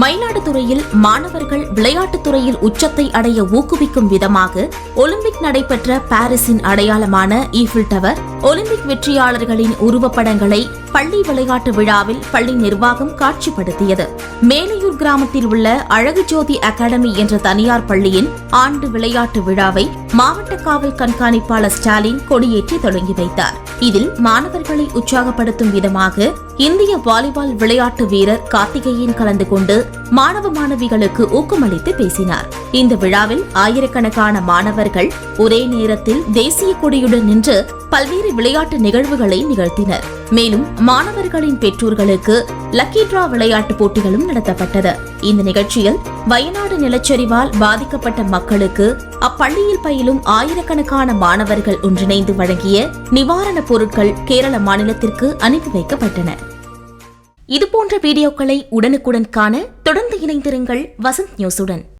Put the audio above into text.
மயிலாடுதுறையில் மாணவர்கள் விளையாட்டுத் துறையில் உச்சத்தை அடைய ஊக்குவிக்கும் விதமாக ஒலிம்பிக் நடைபெற்ற பாரிஸின் அடையாளமான ஈஃபில் டவர் ஒலிம்பிக் வெற்றியாளர்களின் உருவப்படங்களை பள்ளி விளையாட்டு விழாவில் பள்ளி நிர்வாகம் காட்சிப்படுத்தியது. மேலையூர் கிராமத்தில் உள்ள அழகு ஜோதி அகாடமி என்ற தனியார் பள்ளியின் ஆண்டு விளையாட்டு விழாவை மாவட்ட காவல் கண்காணிப்பாளர் ஸ்டாலின் கொடியேற்றி தொடங்கி வைத்தார். இதில் மாணவர்களை உற்சாகப்படுத்தும் விதமாக இந்திய வாலிபால் விளையாட்டு வீரர் கார்த்திகேயன் கலந்து கொண்டு மாணவ மாணவிகளுக்கு ஊக்கமளித்து பேசினார். இந்த விழாவில் ஆயிரக்கணக்கான மாணவர்கள் ஒரே நேரத்தில் தேசிய கொடியுடன் நின்று பல்வேறு விளையாட்டு நிகழ்வுகளை நிகழ்த்தினர். மேலும் மாணவர்களின் பெற்றோர்களுக்கு லக்கி டிரா விளையாட்டு போட்டிகளும் நடத்தப்பட்டது. இந்த நிகழ்ச்சியில் வயநாடு நிலச்சரிவால் பாதிக்கப்பட்ட மக்களுக்கு அப்பள்ளியில் பயிலும் ஆயிரக்கணக்கான மாணவர்கள் ஒன்றிணைந்து வழங்கிய நிவாரணப் பொருட்கள் கேரள மாநிலத்திற்கு அனுப்பி வைக்கப்பட்டன. இதுபோன்ற வீடியோக்களை உடனுக்குடன் காண தொடர்ந்து இணைந்திருங்கள் வசந்த் நியூஸுடன்.